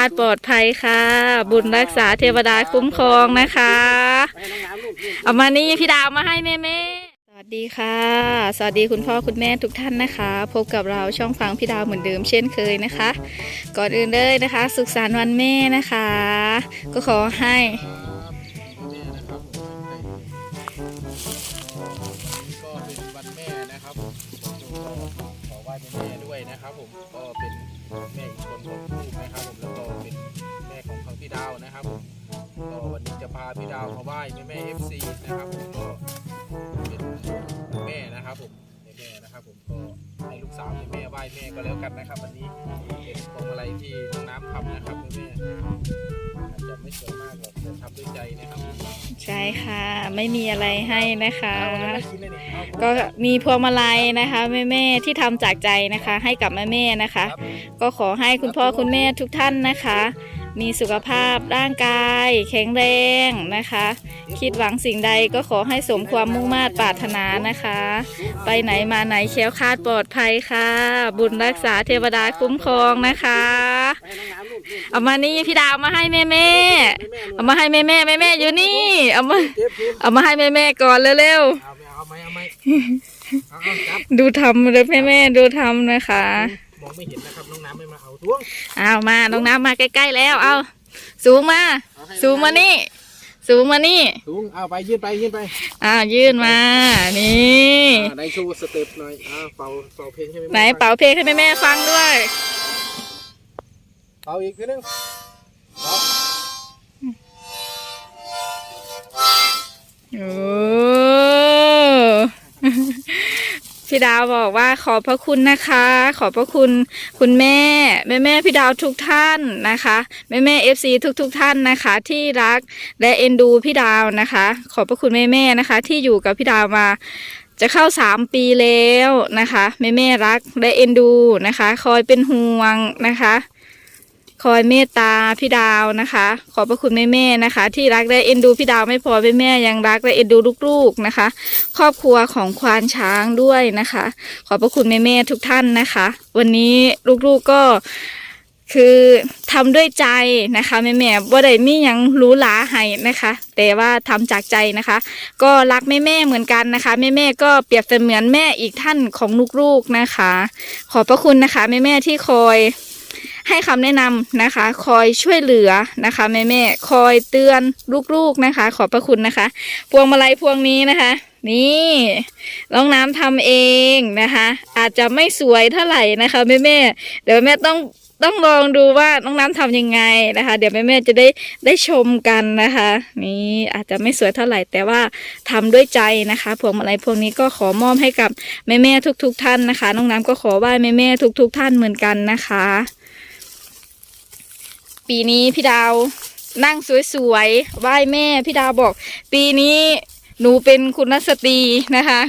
าดปลอดภัยค่ะ บุญรักษาเทวดาคุ้มครองนะคะ เอามานี่พี่ดาวมาให้แม่แม่สวัสดีค่ะ สวัสดีคุณพ่อคุณแม่ทุกท่านนะคะ พบกับเราช่องฟังพี่ดาวเหมือนเดิมเช่นเคยนะคะ ก่อนอื่นเลยนะคะ สุขสันต์วันแม่นะคะ ก็ขอให้าวมาไหว้แม่แม่เอฟซีนะครับผมก็เป็นแม่นะครับผมแม่แม่นะครับผมก็ให้ลูกสาวแม่แม่ไหว้แม่ก็แล้วกันนะครับ วันนี้เป็นพวงมาลัยที่น้องน้ำทำนะครับแม่แม่อาจจะไม่สวยมากหรอกแต่ทำด้วยใจนะครับใช่ค่ะ ไม่มีอะไรให้นะคะ ก็มีพวงมาลัยนะคะแม่แม่ที่ทำจากใจนะคะ ให้กับแม่แม่นะคะ ก็ขอให้คุณพ่อคุณแม่ทุกท่านนะคะ มีสุขภาพร่างกาย แข็งแรงนะคะ คิดหวังสิ่งใดก็ขอให้สมความมุ่งมา่ปรารถนานะคะ ไปไหนมาไหนแคล้วคลาดปลอดภัยค่ะ บุญรักษาเทวดาคุ้มครองนะคะ เอามานี่พี่ดาวมาให้แม่แม่ๆเอามาให้แม่แม่แม่แม่ๆอยู่นี่ เอามาเจ็บอยู่เอามาให้แม่แม่ๆก่อนเร็วๆเอาไม่เอาไหมเอาไหมเอาเอาจับดูทำเลยแม่แม่ๆดูทำนะคะม องไม่เห็นนะครับน้องน้ำไม่มาเอาท้วงเอามาน้องน้ำมาใกล้ๆแล้ว เอาสูงมาเอให้สูงมานี่ สูงมานี่ สูงเอาไปยื่นไปยื่นไปอ่ายื่นมา นี่อ่าได้โชว์สเต็ปหน่อยอ่าเป่าเป่าเพลงให้แม่ไหนเป่าเพลงให้แม่แม่ๆฟังด้วยเป่าอีกทีนึงเป่าโอ้ พี่ดาวบอกว่าขอบพระคุณนะคะ ขอบพระคุณคุณแม่แม่แม่พี่ดาวทุกท่านนะคะแม่แม่เอฟซีทุกทุกท่านนะคะ ที่รักและเอ็นดูพี่ดาวนะคะ ขอบพระคุณแม่แม่นะคะ ที่อยู่กับพี่ดาวมาจะเข้าสามปีแล้วนะคะแม่แม่รักและเอ็นดูนะคะ คอยเป็นห่วงนะคะ อยเมตตาพี่ดาวนะคะ ขอบพระคุณแม่แม่ๆนะคะ ที่รักและเอ็นดูพี่ดาวไม่พอแม่แม่ๆยังรักและเอ็นดูลูกๆนะคะ ครอบครัวของควานช้างด้วยนะคะ ขอบพระคุณแม่แม่ๆทุกท่านนะคะ วันนี้ลูกๆก็คือทำด้วยใจนะคะแม่แม่บ่ได้มีหยังรู้หลาให้นะคะ แต่ว่าทำจากใจนะคะ ก็รักแม่แม่ๆเหมือนกันนะคะแม่แม่ๆก็เปรียบเสมือนแม่อีกท่านของลูกๆนะคะ ขอบพระคุณนะคะแม่แม่ๆที่คอย ให้คำแนะนำนะคะ คอยช่วยเหลือนะคะแม่แม่คอยเตือนลูกๆนะคะ ขอบพระคุณนะคะ พวงมาลัยพวงนี้นะคะ นี่น้องน้ำทำเองนะคะ อาจจะไม่สวยเท่าไหร่นะคะแม่แม่เดี๋ยวแม่ต้องต้องลองดูว่าน้องน้ำทำยังไงนะคะ เดี๋ยวแม่แม่จะได้ได้ชมกันนะคะ นี่อาจจะไม่สวยเท่าไหร่แต่ว่าทำด้วยใจนะคะพวงมาลัยพวงนี้ก็ขอมอบให้กับแม่แม่ทุก ๆ ท่านนะคะ น้องน้ำก็ขอไหว้แม่แม่ทุก ๆ ท่านเหมือนกันนะคะ ปีนี้พี่ดาวนั่งสวยๆไหว้แม่พี่ดาวบอก ปีนี้หนูเป็นคุณสตรีนะคะ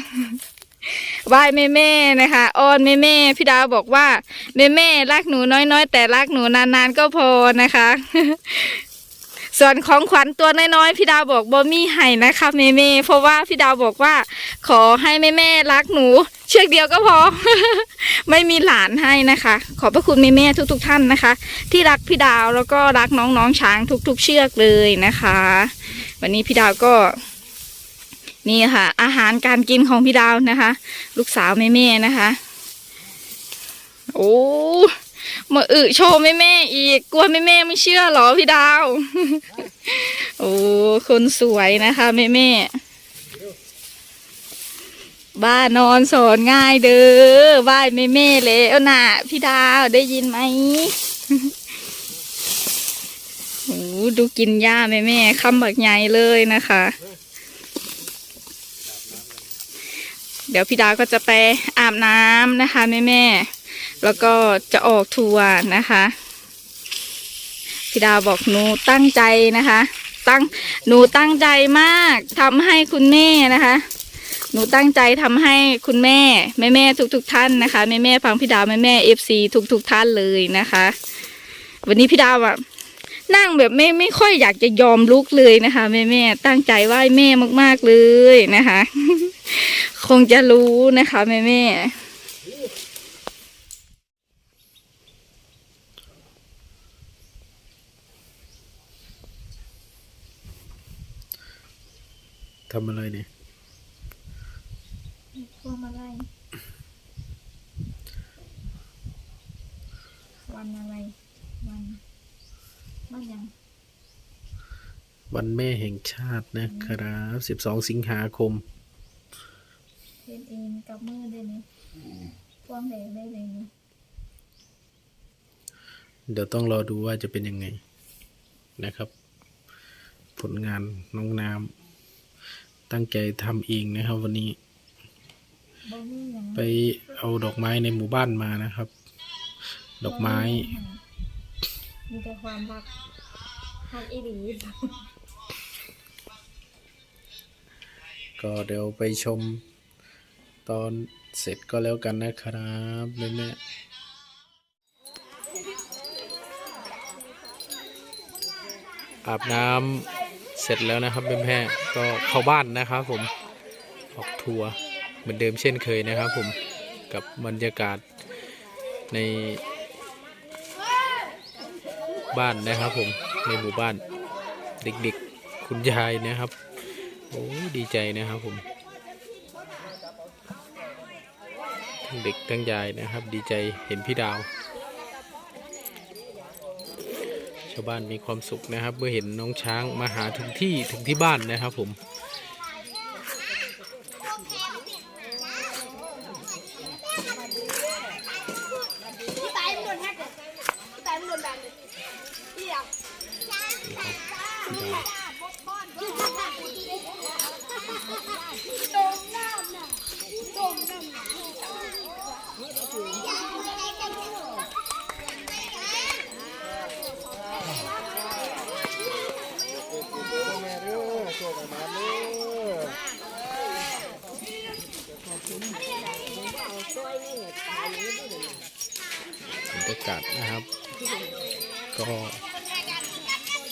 ไหว้แม่แม่นะคะอ้อนแม่แม่พี่ดาวบอกว่าแม่แม่รักหนูน้อยๆ แต่รักหนูนานๆก็พอนะคะ ส่วนของขวัญตัวน้อยๆพี่ดาวบอกบ่มีให้นะคะแม่แม่เพราะว่าพี่ดาวบอกว่า ขอให้แม่แม่รักหนู เชือกเดียวก็พอ ไม่มีหลานให้นะคะ ขอบพระคุณแม่แม่ทุก ๆ ท่านนะคะ ที่รักพี่ดาวแล้วก็รักน้องๆช้างทุก ๆ เชือกเลยนะคะ วันนี้พี่ดาวก็ นี่ค่ะ อาหารการกินของพี่ดาวนะคะ ลูกสาวแม่แม่นะคะ โอ้มาอึโชว์แม่แม่อีกกลัวแม่แม่ไม่เชื่อเหรอพี่ดาว โอ้คนสวยนะคะแม่แม่ บ้านนอนสอนง่ายเด้อไหว้แม่แม่ๆแล้วน่ะพี่ดาวได้ยินไหมโอ้ดูกินหญ้าแม่แม่คำบักใหญ่เลยนะคะ เดี๋ยวพี่ดาวก็จะไปอาบน้ำนะคะแม่แม่แล้วก็จะออกทัวร์นะคะพี่ดาวบอกหนูตั้งใจนะคะ ตั้งหนูตั้งใจมากทำให้คุณแม่นะคะ หนูตั้งใจทำให้คุณแม่แม่แม่ทุกๆทท่านนะคะแม่แม่ฟังพี่ดาวแม่แม่เอฟซีทุกๆทท่านเลยนะคะ วันนี้พี่ดาวอะนั่งแบบไม่ไม่ค่อยอยากจะยอมลุกเลยนะคะแม่แม่ตั้งใจไหว้แม่มากๆเลยนะคะ คงจะรู้นะคะแม่แม่ทำอะไรเนี่ย วันอะไร วันวันยัง วันแม่แห่งชาตินะครับสิบสองสิงหาคมเล่นเองกับมือได้นี่พวงแดงได้เลยนี่เดี๋ยวต้องรอดูว่าจะเป็นยังไงนะครับ ผลงานน้องน้ำตั้งใจทำเองนะครับวันนี้บ่มีหยังไปเอาดอกไม้ในหมู่บ้านมานะครับ ดอกไม้ มีแต่ความรักรักอีหลีก็เดี๋ยวไปชมตอนเสร็จก็แล้วกันนะครับแม่แม่อาบน้ำเสร็จแล้วนะครับแม่แม่ก็เข้าบ้านนะครับผมออกทัวร์เหมือนเดิมเช่นเคยนะครับผมกับบรรยากาศใน บ้านนะครับ ผมในหมู่บ้าน เด็กๆคุณยายนะครับโอ้ดีใจนะครับผมทั้งเด็กทั้งยายนะครับ ดีใจเห็นพี่ดาว ชาวบ้านมีความสุขนะครับ เมื่อเห็นน้องช้างมาหาถึงที่ถึงที่บ้านนะครับ ผมากาศนะครับ ก็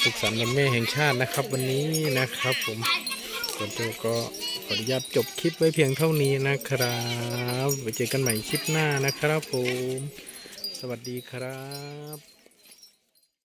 สุขสันต์วันแม่แห่งชาตินะครับ วันนี้นะครับผมส่วนตัวก็ขออนุญาตจบคลิปไว้เพียงเท่านี้นะครับไว้เจอกันใหม่คลิปหน้านะครับผม สวัสดีครับ